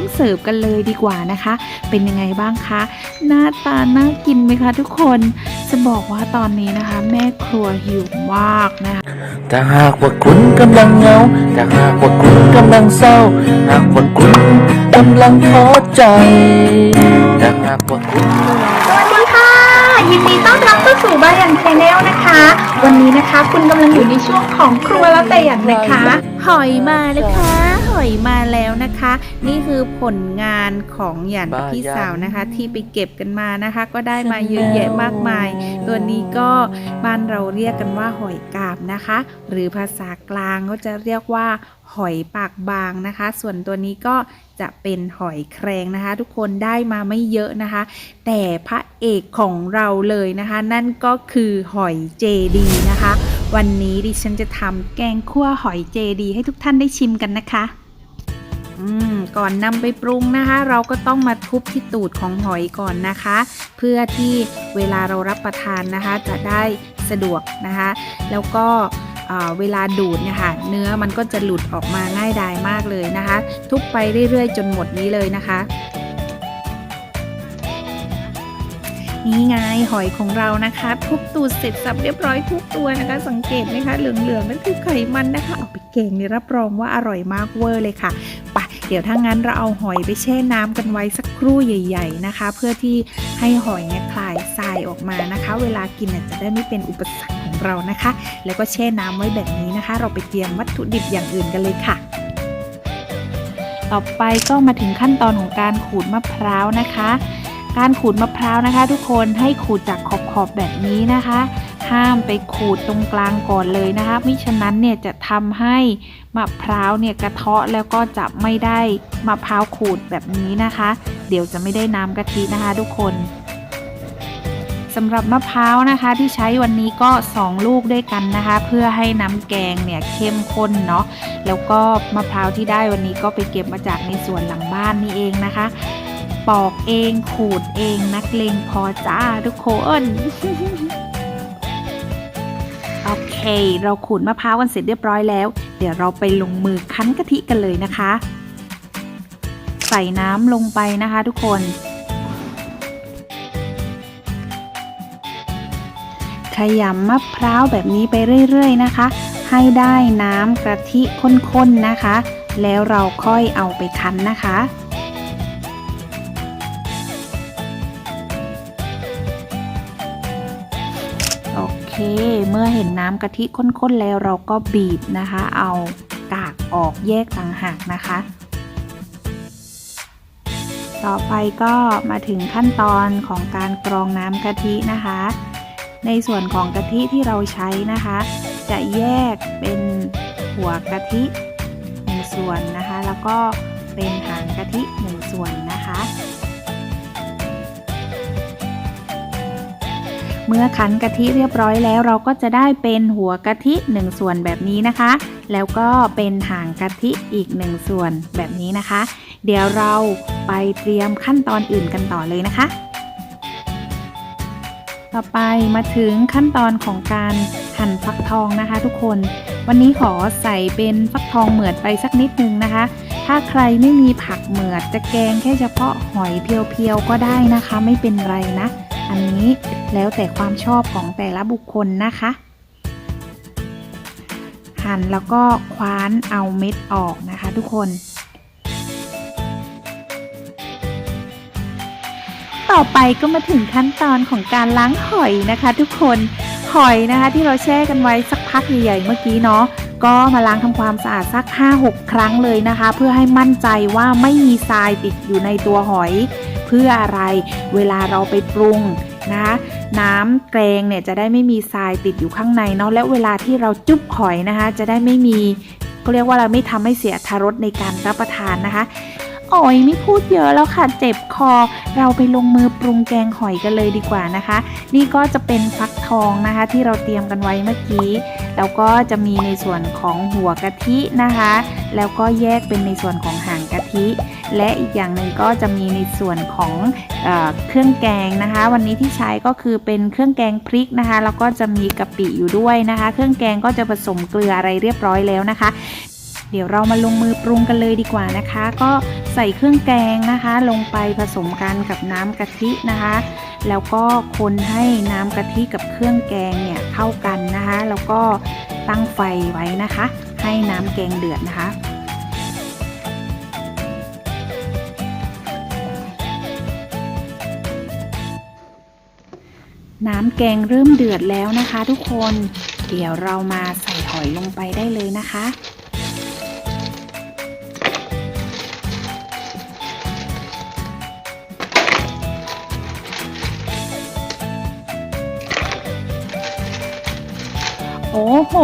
มเสิร์ฟกันเลยดีกว่านะคะ เป็นยังไงบ้างคะหน้าตาน่ากินไหมคะทุกคนจะบอกว่าตอนนี้นะคะ แม่ครัวหิวมากนะคะถ้าหากว่าคุณกำลังเหงาถ้าหากว่าคุณกำลังเศร้า หากว่าคุณกำลังท้อใจถ้าหากว่าคุณสวัสดีค่ะยินดีต้อนรับเข้า สู่บ้านอย่างชแนลนะคะ วันนี้นะคะคุณกำลังอยู่ในช่วงของครัวแล้วแต่อย่างนะคะ หอยมาแล้วค่ะหอยมาแล้วนะคะ นี่คือผลงานของหยันกับพี่สาวนะคะ ที่ไปเก็บกันมานะคะ ก็ได้มาเยอะแยะมากมาย ตัวนี้ก็บ้านเราเรียกกันว่าหอยกาบนะคะ หรือภาษากลางก็จะเรียกว่าหอยปากบางนะคะ ส่วนตัวนี้ก็ จะเป็นหอยแครงนะคะ ทุกคนได้มาไม่เยอะนะคะ แต่พระเอกของเราเลยนะคะ นั่นก็คือหอยเจดีนะคะ วันนี้ดิฉันจะทำแกงคั่วหอยเจดี ให้ทุกท่านได้ชิมกันนะคะก่อนนำไปปรุงนะคะ เราก็ต้องมาทุบที่ตูดของหอยก่อนนะคะ เพื่อที่เวลาเรารับประทานนะคะ จะได้สะดวกนะคะ แล้วก็ เเวลาดูดเนี่ยค่ะเนื้อมันก็จะหลุดออกมาง่ายดายมากเลยนะคะ ทุบไปเรื่อยๆ จนหมดนี้เลยนะคะ นี่ไงหอยของเรานะคะ ทุบตูดเสร็จสับเรียบร้อยทุกตัวนะคะ สังเกตไหมคะเหลืองๆนั่นคือไขมันนะคะเอาไปแกงนี่รับรองว่าอร่อยมากเวอร์เลยค่ะไปเดี๋ยวถ้างั้นเราเอาหอยไปแช่น้ำกันไว้สักครู่ใหญ่ ๆนะคะ เพื่อที่ให้หอยเนี่ยคลายทรายออกมานะคะ เวลากินจะได้ไม่เป็นอุปสรรค เรานะคะ แล้วก็แช่น้ำไว้แบบนี้นะคะ เราไปเตรียมวัตถุดิบอย่างอื่นกันเลยค่ะ ต่อไปก็มาถึงขั้นตอนของการขูดมะพร้าวนะคะ การขูดมะพร้าวนะคะ ทุกคนให้ขูดจากขอบๆแบบนี้นะคะ ห้ามไปขูดตรงกลางก่อนเลยนะคะมิฉะนั้นเนี่ยจะทำให้มะพร้าวเนี่ยกระเทาะแล้วก็จะไม่ได้มะพร้าวขูดแบบนี้นะคะ เดี๋ยวจะไม่ได้น้ำกะทินะคะ ทุกคนำหรับมะพร้าวนะคะที่ใช้วันนี้ก็ 2 ลูกด้วยกันนะคะ เพื่อให้น้ำแกงเนี่ยเข้มข้นเนาะแล้วก็มะพร้าวที่ได้วันนี้ก็ไปเก็บมาจากในสวนหลังบ้านนี่เองนะคะ ปอกเองขูดเองนักเลงพอจ้าทุกคนโอเค เราขูดมะพร้าวกันเสร็จเรียบร้อยแล้ว เดี๋ยวเราไปลงมือคั้นกะทิกันเลยนะคะ ใส่น้ำลงไปนะคะทุกคน ยำมะพร้าวแบบนี้ไปเรื่อยๆนะคะ ให้ได้น้ำกะทิข้นๆนะคะ แล้วเราค่อยเอาไปคั้นนะคะโอเค เมื่อเห็นน้ำกะทิข้นๆแล้วเราก็บีบนะคะ เอากากออกแยกต่างหากนะคะ ต่อไปก็มาถึงขั้นตอนของการกรองน้ำกะทินะคะ ในส่วนของกะทิที่เราใช้นะคะ จะแยกเป็นหัวกะทิหนึ่งส่วนนะคะ แล้วก็เป็นหางกะทิหนึ่งส่วนนะคะ เมื่อคั้นกะทิเรียบร้อยแล้วเราก็จะได้เป็นหัวกะทิ1ส่วนแบบนี้นะคะ แล้วก็เป็นหางกะทิอีก1ส่วนแบบนี้นะคะ เดี๋ยวเราไปเตรียมขั้นตอนอื่นกันต่อเลยนะคะ ต่อไปมาถึงขั้นตอนของการหั่นฟักทองนะคะ ทุกคน วันนี้ขอใส่เป็นฟักทองเหมือดไปสักนิดนึงนะคะ ถ้าใครไม่มีผักเหมือดจะแกงแค่เฉพาะหอยเพียวๆก็ได้นะคะ ไม่เป็นไรนะ อันนี้แล้วแต่ความชอบของแต่ละบุคคลนะคะ หั่นแล้วก็คว้านเอาเม็ดออกนะคะ ทุกคน ต่อไปก็มาถึงขั้นตอนของการล้างหอยนะคะ ทุกคนหอยนะคะ ที่เราแช่กันไว้สักพักใหญ่ๆเมื่อกี้เนาะก็มาล้างทำความสะอาดสัก 5-6 ครั้งเลยนะคะ เพื่อให้มั่นใจว่าไม่มีทรายติดอยู่ในตัวหอย เพื่ออะไรเวลาเราไปปรุงนะคะน้ำแกงเนี่ยจะได้ไม่มีทรายติดอยู่ข้างในเนาะและเวลาที่เราจุ๊บหอยนะคะ จะได้ไม่มีก็เรียกว่าเราไม่ทำให้เสียทารสในการรับประทานนะคะ โอ้ยไม่พูดเยอะแล้วค่ะเจ็บคอ เราไปลงมือปรุงแกงหอยกันเลยดีกว่านะคะ นี่ก็จะเป็นฟักทองนะคะ ที่เราเตรียมกันไว้เมื่อกี้ แล้วก็จะมีในส่วนของหัวกะทินะคะ แล้วก็แยกเป็นในส่วนของหางกะทิ และอีกอย่างหนึ่งก็จะมีในส่วนของเออเครื่องแกงนะคะ วันนี้ที่ใช้ก็คือเป็นเครื่องแกงพริกนะคะ แล้วก็จะมีกะปิอยู่ด้วยนะคะ เครื่องแกงก็จะผสมเกลืออะไรเรียบร้อยแล้วนะคะ เดี๋ยวเรามาลงมือปรุงกันเลยดีกว่านะคะ ก็ใส่เครื่องแกงนะคะ ลงไปผสมกันกับน้ำกะทินะคะ แล้วก็คนให้น้ำกะทิกับเครื่องแกงเนี่ยเข้ากันนะคะ แล้วก็ตั้งไฟไว้นะคะ ให้น้ำแกงเดือดนะคะน้ำแกงเริ่มเดือดแล้วนะคะทุกคน เดี๋ยวเรามาใส่หอยลงไปได้เลยนะคะ โอ้โห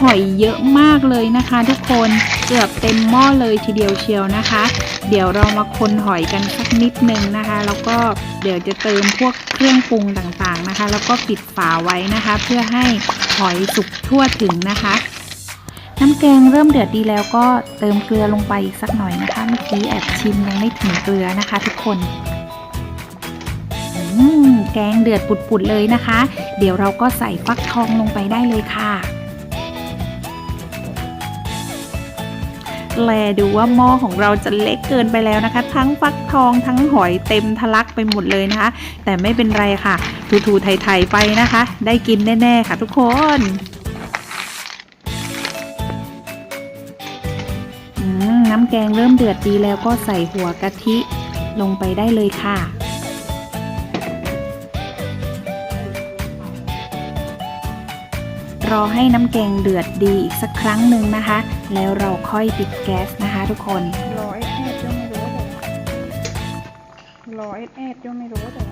หอยเยอะมากเลยนะคะ ทุกคนเกือบเต็มหม้อเลยทีเดียวเชียวนะคะ เดี๋ยวเรามาคนหอยกันสักนิดนึงนะคะ แล้วก็เดี๋ยวจะเติมพวกเครื่องปรุงต่างๆนะคะ แล้วก็ปิดฝาไว้นะคะ เพื่อให้หอยสุกทั่วถึงนะคะ น้ำแกงเริ่มเดือดดีแล้วก็เติมเกลือลงไปอีกสักหน่อยนะคะ เมื่อกี้แอบชิมยังไม่ถึงเกลือนะคะ ทุกคน อืมแกงเดือดปุดๆเลยนะคะ เดี๋ยวเราก็ใส่ฟักทองลงไปได้เลยค่ะ แลดูว่าหม้อของเราจะเล็กเกินไปแล้วนะคะ ทั้งฟักทองทั้งหอยเต็มทะลักไปหมดเลยนะคะ แต่ไม่เป็นไรค่ะทูๆไทยๆไปนะคะ ได้กินแน่ๆค่ะทุกคนน้ำแกงเริ่มเดือดดีแล้วก็ใส่หัวกะทิลงไปได้เลยค่ะ รอให้น้ำแกงเดือดดีอีกสักครั้งหนึ่งนะคะ แล้วเราค่อยปิดแก๊สนะคะ ทุกคนร้อยแอดยังไม่รู้แต่ว่าร้อยแอดยังไม่รู้แต่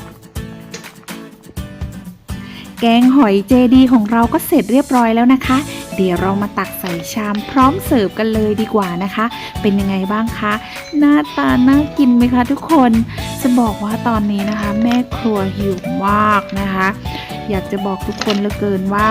แกงหอยเจดีของเราก็เสร็จเรียบร้อยแล้วนะคะ เดี๋ยวเรามาตักใส่ชามพร้อมเสิร์ฟกันเลยดีกว่านะคะ เป็นยังไงบ้างคะหน้าตาน่ากินไหมคะ ทุกคนจะบอกว่าตอนนี้นะคะ แม่ครัวหิวมากนะคะ อยากจะบอกทุกคนเหลือเกินว่า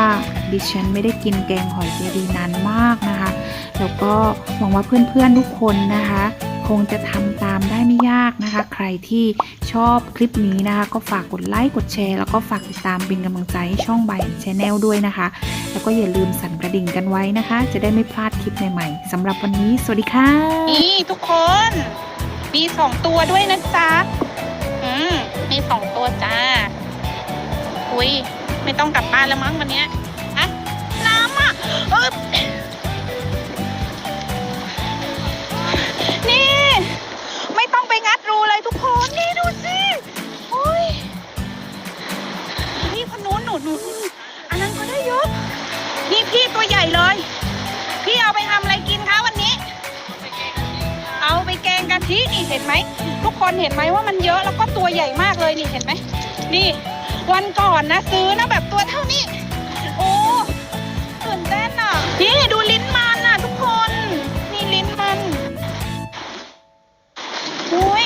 ดิฉันไม่ได้กินแกงหอยเจดีนานมากนะคะ แล้วก็หวังว่าเพื่อนๆทุกคนนะคะ คงจะทำตามได้ไม่ยากนะคะ ใครที่ชอบคลิปนี้นะคะ ก็ฝากกดไลค์กดแชร์ แล้วก็ฝากติดตามเป็นกำลังใจให้ช่องใบชแนลด้วยนะคะ แล้วก็อย่าลืมสั่นกระดิ่งกันไว้นะคะ จะได้ไม่พลาดคลิปใหม่ๆสำหรับวันนี้ สวัสดีค่ะนี่ทุกคนมีสองตัวด้วยนะจ๊ะอืมมีสองตัวจ้า อุ้ยไม่ต้องกลับบ้านแล้วมั้งวันเนี้ย อะเอบนี่ ไม่ต้องไปงัดรูเลยทุกคน นี่ดูสิโอ้ยนี่คนนู้นหนูหนูอันนั้นก็ได้เยอะนี่พี่ตัวใหญ่เลย พี่เอาไปทำอะไรกินคะวันนี้ เอาไปแกงกะทินี่เห็นไหมทุกคนเห็นไหมว่ามันเยอะแล้วก็ตัวใหญ่มากเลยนี่เห็นไหมนี่ วันก่อนนะซื้อนะแบบตัวเท่านี้ โอ้ นี่ดูลิ้นมัน